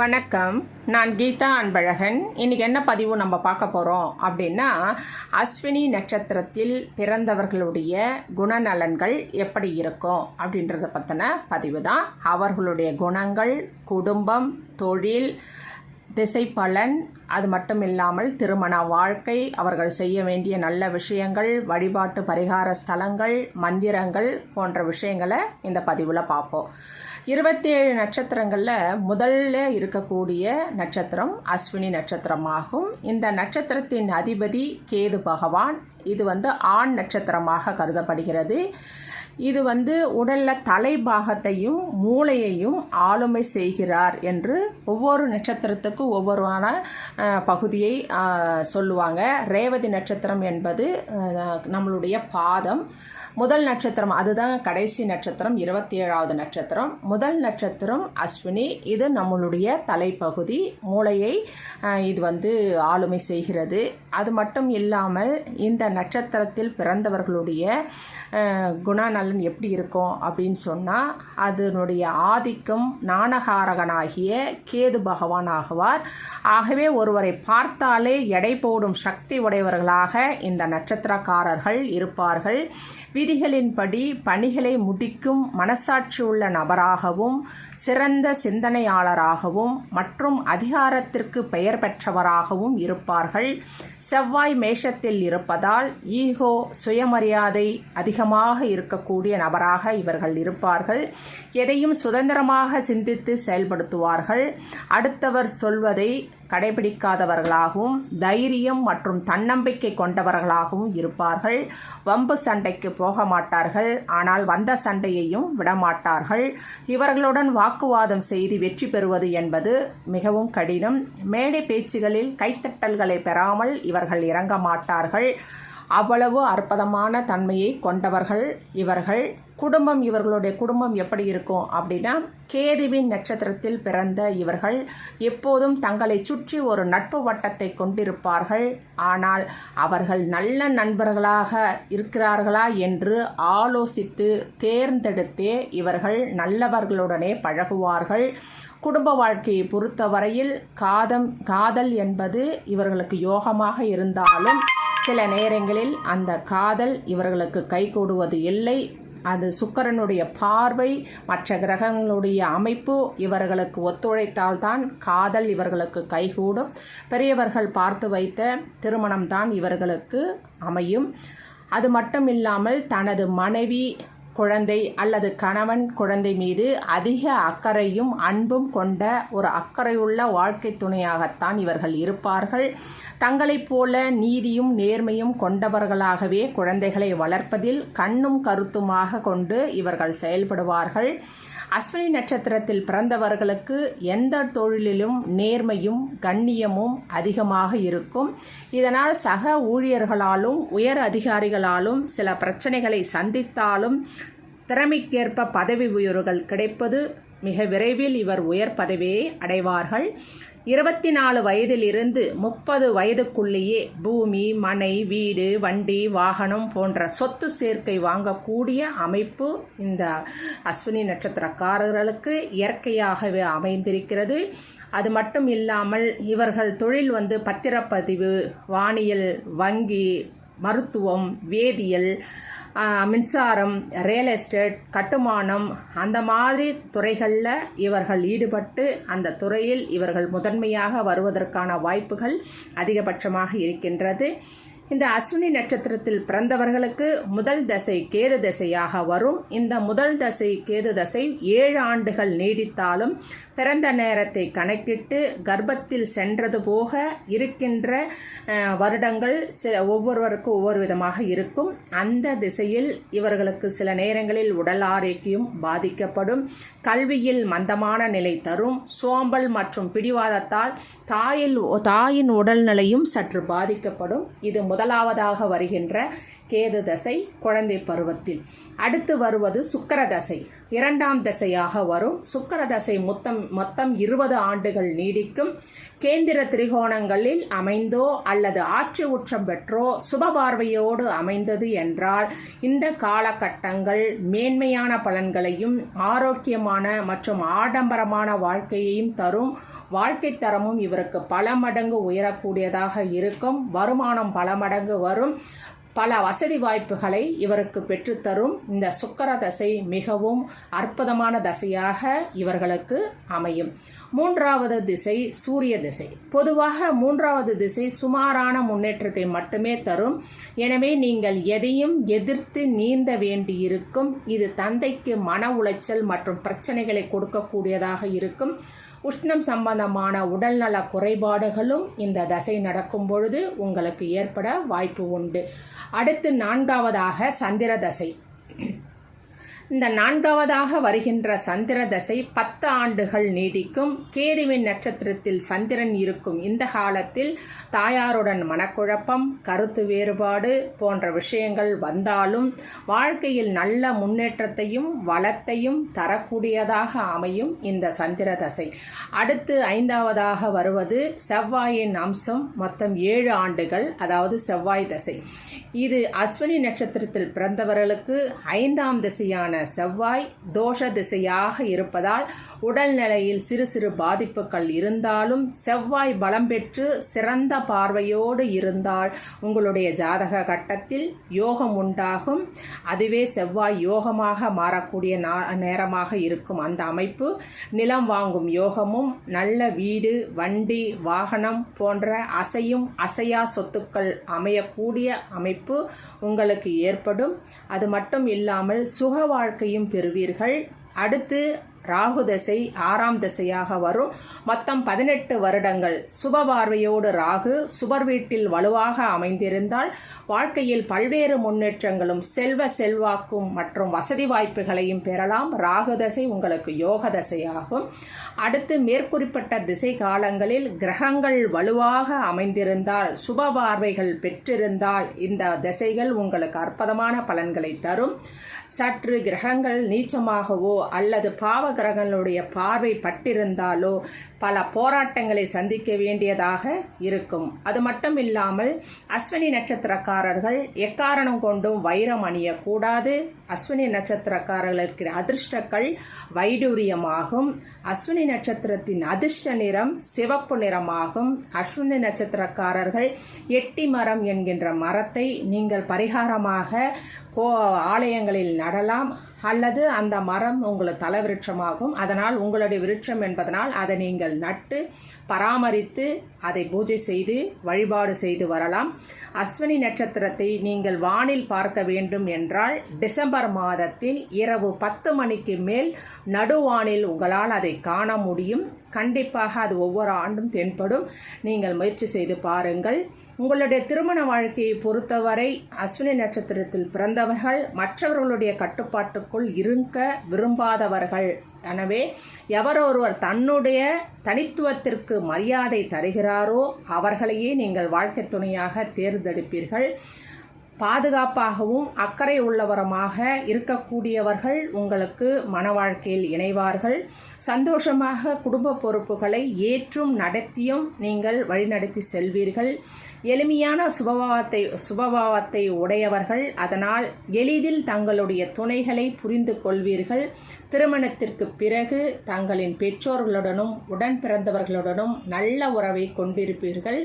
வணக்கம். நான் கீதா அன்பழகன். இன்னைக்கு என்ன பதிவு நம்ம பார்க்க போகிறோம் அப்படின்னா அஸ்வினி நட்சத்திரத்தில் பிறந்தவர்களுடைய குணநலன்கள் எப்படி இருக்கும் அப்படின்றத பற்றின பதிவு தான். அவர்களுடைய குணங்கள் குடும்பம் தொழில் திசை பலன் அது மட்டும் இல்லாமல் திருமண வாழ்க்கை அவர்கள் செய்ய வேண்டிய நல்ல விஷயங்கள் வழிபாட்டு பரிகார ஸ்தலங்கள் மந்திரங்கள் போன்ற விஷயங்களை இந்த பதிவில் பார்ப்போம். இருபத்தேழு நட்சத்திரங்களில் முதல்ல இருக்கக்கூடிய நட்சத்திரம் அஸ்வினி நட்சத்திரமாகும். இந்த நட்சத்திரத்தின் அதிபதி கேது பகவான். இது வந்து ஆண் நட்சத்திரமாக கருதப்படுகிறது. இது வந்து உடலில் தலைபாகத்தையும் மூளையையும் ஆளுமை செய்கிறார் என்று ஒவ்வொரு நட்சத்திரத்துக்கும் ஒவ்வொருவான பகுதியை சொல்லுவாங்க. ரேவதி நட்சத்திரம் என்பது நம்மளுடைய பாதம். முதல் நட்சத்திரம் அதுதான் கடைசி நட்சத்திரம் இருபத்தி ஏழாவது நட்சத்திரம். முதல் நட்சத்திரம் அஸ்வினி. இது நம்மளுடைய தலைப்பகுதி. மூளையை இது வந்து ஆளுமை செய்கிறது. அது மட்டும் இல்லாமல் இந்த நட்சத்திரத்தில் பிறந்தவர்களுடைய குணநலன் எப்படி இருக்கும் அப்படின்னு சொன்னால் அதனுடைய ஆதிக்கம் நாணகாரகனாகிய கேது பகவான் ஆகுவார் ஆகவே ஒருவரை பார்த்தாலே எடை போடும் சக்தி உடையவர்களாக இந்த நட்சத்திரக்காரர்கள் இருப்பார்கள். விதிகளின்படி பணிகளை முடிக்கும் மனசாட்சி உள்ள நபராகவும் சிறந்த சிந்தனையாளராகவும் மற்றும் அதிகாரத்திற்கு பெயர் பெற்றவராகவும் இருப்பார்கள். செவ்வாய் மேஷத்தில் இருப்பதால் ஈகோ சுயமரியாதை அதிகமாக இருக்கக்கூடிய நபராக இவர்கள் இருப்பார்கள். எதையும் சுதந்திரமாக சிந்தித்து செயல்படுத்துவார்கள். அடுத்தவர் சொல்வதை கடைபிடிக்காதவர்களாகவும் தைரியம் மற்றும் தன்னம்பிக்கை கொண்டவர்களாகவும் இருப்பார்கள். வம்பு சண்டைக்கு போக மாட்டார்கள் ஆனால் வந்த சண்டையையும் விடமாட்டார்கள். இவர்களுடன் வாக்குவாதம் செய்து வெற்றி பெறுவது என்பது மிகவும் கடினம். மேடை பேச்சுகளில் கைத்தட்டல்களை பெறாமல் இவர்கள் இறங்க மாட்டார்கள். அவ்வளவு அற்புதமான தன்மையை கொண்டவர்கள் இவர்கள். குடும்பம் இவர்களுடைய குடும்பம் எப்படி இருக்கும் அப்படின்னா கேதுவின் நட்சத்திரத்தில் பிறந்த இவர்கள் எப்போதும் தங்களை சுற்றி ஒரு நட்பு வட்டத்தை கொண்டிருப்பார்கள். ஆனால் அவர்கள் நல்ல நண்பர்களாக இருக்கிறார்களா என்று ஆலோசித்து தேர்ந்தெடுத்தே இவர்கள் நல்லவர்களுடனே பழகுவார்கள். குடும்ப வாழ்க்கையை பொறுத்தவரையில் காதம் காதல் என்பது இவர்களுக்கு யோகமாக இருந்தாலும் சில நேரங்களில் அந்த காதல் இவர்களுக்கு கைகூடுவது இல்லை. அது சுக்கரனுடைய பார்வை மற்ற கிரகங்களுடைய அமைப்பு இவர்களுக்கு ஒத்துழைத்தால்தான் காதல் இவர்களுக்கு கைகூடும் பெரியவர்கள் பார்த்து வைத்த திருமணம்தான் இவர்களுக்கு அமையும். அது மட்டும் இல்லாமல் தனது மனைவி குழந்தை அல்லது கணவன் குழந்தை மீது அதிக அக்கறையும் அன்பும் கொண்ட ஒரு அக்கறையுள்ள வாழ்க்கை துணையாகத்தான் இவர்கள் இருப்பார்கள். தங்களைப் போல நீதியும் நேர்மையும் கொண்டவர்களாகவே குழந்தைகளை வளர்ப்பதில் கண்ணும் கருத்துமாக கொண்டு இவர்கள் செயல்படுவார்கள். அஸ்வினி நட்சத்திரத்தில் பிறந்தவர்களுக்கு எந்த தொழிலிலும் நேர்மையும் கண்ணியமும் அதிகமாக இருக்கும். இதனால் சக ஊழியர்களாலும் உயர் அதிகாரிகளாலும் சில பிரச்சனைகளை சந்தித்தாலும் திறமைக்கேற்ப பதவி உயர்வுகள் கிடைப்பது மிக விரைவில் இவர் உயர் பதவியை அடைவார்கள். இருபத்தி நாலு வயதிலிருந்து முப்பது வயதுக்குள்ளேயே பூமி மனை வீடு வண்டி வாகனம் போன்ற சொத்து சேர்க்கை வாங்கக்கூடிய அமைப்பு இந்த அஸ்வினி நட்சத்திரக்காரர்களுக்கு இயற்கையாகவே அமைந்திருக்கிறது. அது மட்டும் இல்லாமல் இவர்கள் தொழில் வந்து பத்திரப்பதிவு வானியல் வங்கி மருத்துவம் வேதியியல் மின்சாரம் ரியல் எஸ்டேட் கட்டுமானம் அந்த மாதிரி துறைகளில் இவர்கள் ஈடுபட்டு அந்த துறையில் இவர்கள் முதன்மையாக வருவதற்கான வாய்ப்புகள் அதிகபட்சமாக இருக்கின்றது. இந்த அஸ்வினி நட்சத்திரத்தில் பிறந்தவர்களுக்கு முதல் தசை கேது தசையாக வரும். இந்த முதல் தசை கேது தசை ஏழு ஆண்டுகள் நீடித்தாலும் பிறந்த நேரத்தை கணக்கிட்டு கர்ப்பத்தில் சென்றது போக இருக்கின்ற வருடங்கள் சில ஒவ்வொருவருக்கும் ஒவ்வொரு விதமாக இருக்கும். அந்த திசையில் இவர்களுக்கு சில நேரங்களில் உடல் ஆரோக்கியம் பாதிக்கப்படும். கல்வியில் மந்தமான நிலை தரும். சோம்பல் மற்றும் பிடிவாதத்தால் தாயில் தாயின் உடல்நிலையும் சற்று பாதிக்கப்படும். இது முதலாவதாக வருகின்ற கேது தசை குழந்தை பருவத்தில். அடுத்து வருவது சுக்கர தசை. இரண்டாம் தசையாக வரும். சுக்கர தசை மொத்தம் மொத்தம் இருபது ஆண்டுகள் நீடிக்கும். கேந்திர திரிகோணங்களில் அமைந்தோ அல்லது ஆட்சி உச்சம் பெற்றோ சுபபார்வையோடு அமைந்தது என்றால் இந்த காலகட்டங்கள் மேன்மையான பலன்களையும் ஆரோக்கியமான மற்றும் ஆடம்பரமான வாழ்க்கையையும் தரும். வாழ்க்கை தரமும் இவருக்கு பல மடங்கு உயரக்கூடியதாக இருக்கும். வருமானம் பல மடங்கு வரும். பல வசதி வாய்ப்புகளை இவருக்கு பெற்றுத்தரும் இந்த சுக்கர தசை மிகவும் அற்புதமான தசையாக இவர்களுக்கு அமையும். மூன்றாவது திசை சூரிய திசை. பொதுவாக மூன்றாவது திசை சுமாரான முன்னேற்றத்தை மட்டுமே தரும். எனவே நீங்கள் எதையும் எதிர்த்து நீந்த வேண்டியிருக்கும். இது தந்தைக்கு மன உளைச்சல் மற்றும் பிரச்சனைகளை கொடுக்கக்கூடியதாக இருக்கும். உஷ்ணம் சம்பந்தமான உடல்நல குறைபாடுகளும் இந்த தசை நடக்கும் பொழுது உங்களுக்கு ஏற்பட வாய்ப்பு உண்டு. அடுத்து நான்காவதாக சந்திர தசை. இந்த நான்காவதாக வருகின்ற சந்திர தசை பத்து ஆண்டுகள் நீடிக்கும். கேதுவின் நட்சத்திரத்தில் சந்திரன் இருக்கும். இந்த காலத்தில் தாயாருடன் மனக்குழப்பம் கருத்து வேறுபாடு போன்ற விஷயங்கள் வந்தாலும் வாழ்க்கையில் நல்ல முன்னேற்றத்தையும் வளத்தையும் தரக்கூடியதாக அமையும் இந்த சந்திர தசை. அடுத்து ஐந்தாவதாக வருவது செவ்வாயின் அம்சம் மொத்தம் ஏழு ஆண்டுகள் அதாவது செவ்வாய் தசை. இது அஸ்வினி நட்சத்திரத்தில் பிறந்தவர்களுக்கு ஐந்தாம் திசையான செவ்வாய் தோஷ திசையாக இருப்பதால் உடல்நிலையில் சிறு சிறு பாதிப்புகள் இருந்தாலும் செவ்வாய் பலம் பெற்று சிறந்த பார்வையோடு இருந்தால் உங்களுடைய ஜாதக கட்டத்தில் யோகம் உண்டாகும். அதுவே செவ்வாய் யோகமாக மாறக்கூடிய நேரமாக இருக்கும் அந்த அமைப்பு. நிலம் வாங்கும் யோகமும் நல்ல வீடு வண்டி வாகனம் போன்ற அசையும் அசையா சொத்துக்கள் அமையக்கூடிய அமைப்பு உங்களுக்கு ஏற்படும். அது மட்டும் இல்லாமல் சுக வாழ்க்கையும் பெறுவீர்கள். அடுத்து ராகு தசை ஆறாம் திசையாக வரும். மொத்தம் பதினெட்டு வருடங்கள். சுப பார்வையோடு ராகு சுபர் வீட்டில் வலுவாக அமைந்திருந்தால் வாழ்க்கையில் பல்வேறு முன்னேற்றங்களும் செல்வ செல்வாக்கும் மற்றும் வசதி வாய்ப்புகளையும் பெறலாம். ராகு தசை உங்களுக்கு யோக தசையாகும். அடுத்து மேற்குறிப்பிட்ட திசை காலங்களில் கிரகங்கள் வலுவாக அமைந்திருந்தால் சுப பார்வைகள் பெற்றிருந்தால் இந்த திசைகள் உங்களுக்கு அற்புதமான பலன்களை தரும். சற்று கிரகங்கள் நீச்சமாகவோ அல்லது பாவ கிரகங்களுடைய பார்வை பட்டிருந்தாலோ பல போராட்டங்களை சந்திக்க வேண்டியதாக இருக்கும். அது மட்டும் இல்லாமல் அஸ்வினி நட்சத்திரக்காரர்கள் எக்காரணம் கொண்டும் வைரம் அணியக்கூடாது. அஸ்வினி நட்சத்திரக்காரர்களுக்கு அதிர்ஷ்டக்கள் வைடூரியமாகும். அஸ்வினி நட்சத்திரத்தின் அதிர்ஷ்ட நிறம் சிவப்பு நிறமாகும். அஸ்வினி நட்சத்திரக்காரர்கள் எட்டி மரம் என்கின்ற மரத்தை நீங்கள் பரிகாரமாக கோ ஆலயங்களில் நடலாம். அல்லது அந்த மரம் உங்களுக்கு தலவிருட்சமாகும். அதனால் உங்களுடைய விருட்சம் என்பதனால் அதை நீங்கள் நட்டு பராமரித்து அதை பூஜை செய்து வழிபாடு செய்து வரலாம். அஸ்வினி நட்சத்திரத்தை நீங்கள் வானில் பார்க்க வேண்டும் என்றால் டிசம்பர் மாதத்தில் இரவு பத்து மணிக்கு மேல் நடுவானில் உங்களால் அதை காண முடியும். கண்டிப்பாக அது ஒவ்வொரு ஆண்டும் தென்படும். நீங்கள் முயற்சி செய்து பாருங்கள். உங்களுடைய திருமண வாழ்க்கையை பொறுத்தவரை அஸ்வினி நட்சத்திரத்தில் பிறந்தவர்கள் மற்றவர்களுடைய கட்டுப்பாட்டுக்குள் இருக்க விரும்பாதவர்கள். எனவே எவரொருவர் தன்னுடைய தனித்துவத்திற்கு மரியாதை தருகிறாரோ அவர்களையே நீங்கள் வாழ்க்கை துணையாக தேர்ந்தெடுப்பீர்கள். பாதுகாப்பாகவும் அக்கறை உள்ளவரமாக இருக்கக்கூடியவர்கள் உங்களுக்கு மன வாழ்க்கையில் இணைவார்கள். சந்தோஷமாக குடும்ப பொறுப்புகளை ஏற்றும் நடத்தியும் நீங்கள் வழிநடத்தி செல்வீர்கள். எளிமையான சுபபாவத்தை சுபபாவத்தை உடையவர்கள் அதனால் எளிதில் தங்களுடைய துணைகளை புரிந்து கொள்வீர்கள். திருமணத்திற்கு பிறகு தங்களின் பெற்றோர்களுடனும் உடன் பிறந்தவர்களுடனும் நல்ல உறவை கொண்டிருப்பீர்கள்.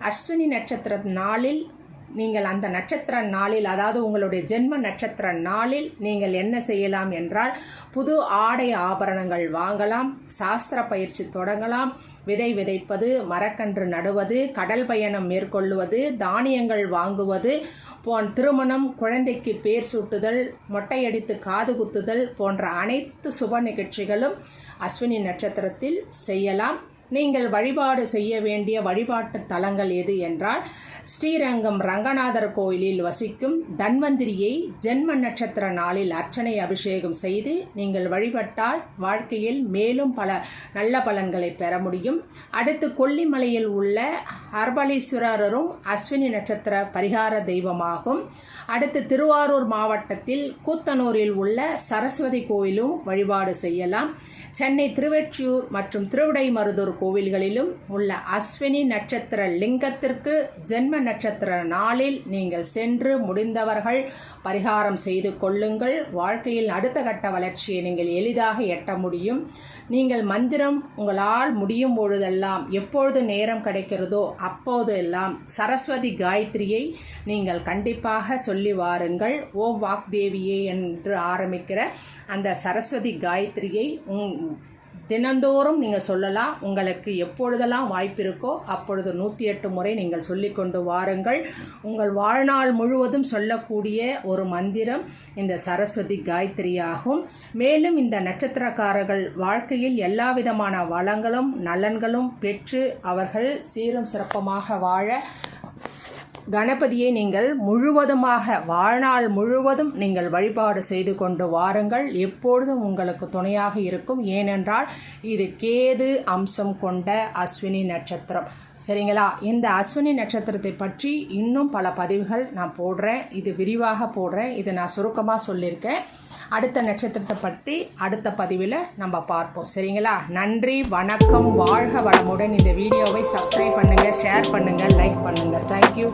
அஸ்வினி நட்சத்திர நாளில் நீங்கள் அந்த நட்சத்திர நாளில் அதாவது உங்களுடைய ஜென்ம நட்சத்திர நாளில் நீங்கள் என்ன செய்யலாம் என்றால் புது ஆடை ஆபரணங்கள் வாங்கலாம் சாஸ்திர பயிற்சி தொடங்கலாம் விதை விதைப்பது மரக்கன்று நடுவது கடல் பயணம் மேற்கொள்வது தானியங்கள் வாங்குவது போன் திருமணம் குழந்தைக்கு பேர் சூட்டுதல் மொட்டையடித்து காது குத்துதல் போன்ற அனைத்து சுப நிகழ்ச்சிகளும் அஸ்வினி நட்சத்திரத்தில் செய்யலாம். நீங்கள் வழிபாடு செய்ய வேண்டிய வழிபாட்டு தலங்கள் எது என்றால் ஸ்ரீரங்கம் ரங்கநாதர் கோயிலில் வசிக்கும் தன்வந்திரியை ஜென்ம நட்சத்திர நாளில் அர்ச்சனை அபிஷேகம் செய்து நீங்கள் வழிபட்டால் வாழ்க்கையில் மேலும் பல நல்ல பலன்களை பெற முடியும். அடுத்து கொல்லிமலையில் உள்ள அர்பலீஸ்வரரும் அஸ்வினி நட்சத்திர பரிகார தெய்வமாகும். அடுத்து திருவாரூர் மாவட்டத்தில் கூத்தனூரில் உள்ள சரஸ்வதி கோயிலும் வழிபாடு செய்யலாம். சென்னை திருவெற்றியூர் மற்றும் திருவிடைமருதூர் கோவில்களிலும் உள்ள அஸ்வினி நட்சத்திர லிங்கத்திற்கு ஜென்ம நட்சத்திர நாளில் நீங்கள் சென்று முடிந்தவர்கள் பரிகாரம் செய்து கொள்ளுங்கள். வாழ்க்கையில் அடுத்த கட்ட வளர்ச்சியை நீங்கள் எளிதாக எட்ட முடியும். நீங்கள் மந்திரம் உங்களால் முடியும் பொழுதெல்லாம் எப்பொழுது நேரம் கிடைக்கிறதோ அப்போது எல்லாம் சரஸ்வதி காயத்ரியை நீங்கள் கண்டிப்பாக சொல்லி வாருங்கள். ஓம் வாக்தேவியே என்று ஆரம்பிக்கிற அந்த சரஸ்வதி காயத்ரியை உங் தினந்தோறும் நீங்கள் சொல்லலாம். உங்களுக்கு எப்பொழுதெல்லாம் வாய்ப்பு இருக்கோ அப்பொழுது நூற்றி எட்டு முறை நீங்கள் சொல்லிக்கொண்டு வாருங்கள். உங்கள் வாழ்நாள் முழுவதும் சொல்லக்கூடிய ஒரு மந்திரம் இந்த சரஸ்வதி காயத்ரி ஆகும் மேலும் இந்த நட்சத்திரக்காரர்கள் வாழ்க்கையில் எல்லா விதமான வளங்களும் நலன்களும் பெற்று அவர்கள் சீரும் சிறப்பமாக வாழ கணபதியை நீங்கள் முழுவதுமாக வாழ்நாள் முழுவதும் நீங்கள் வழிபாடு செய்து கொண்டு வாருங்கள். எப்பொழுதும் உங்களுக்கு துணையாக இருக்கும். ஏனென்றால் இது கேது அம்சம் கொண்ட அஸ்வினி நட்சத்திரம். சரிங்களா? இந்த அஸ்வினி நட்சத்திரத்தை பற்றி இன்னும் பல பதிவுகள் நான் போடுறேன். இது விரிவாக போடுறேன். இதை நான் சுருக்கமாக சொல்லியிருக்கேன். அடுத்த நட்சத்திரத்தை பற்றி அடுத்த பதிவில் நம்ம பார்ப்போம். சரிங்களா? நன்றி வணக்கம் வாழ்க வளமுடன் இந்த வீடியோவை சப்ஸ்கிரைப் பண்ணுங்கள் ஷேர் பண்ணுங்கள் லைக் பண்ணுங்கள் தேங்க்யூ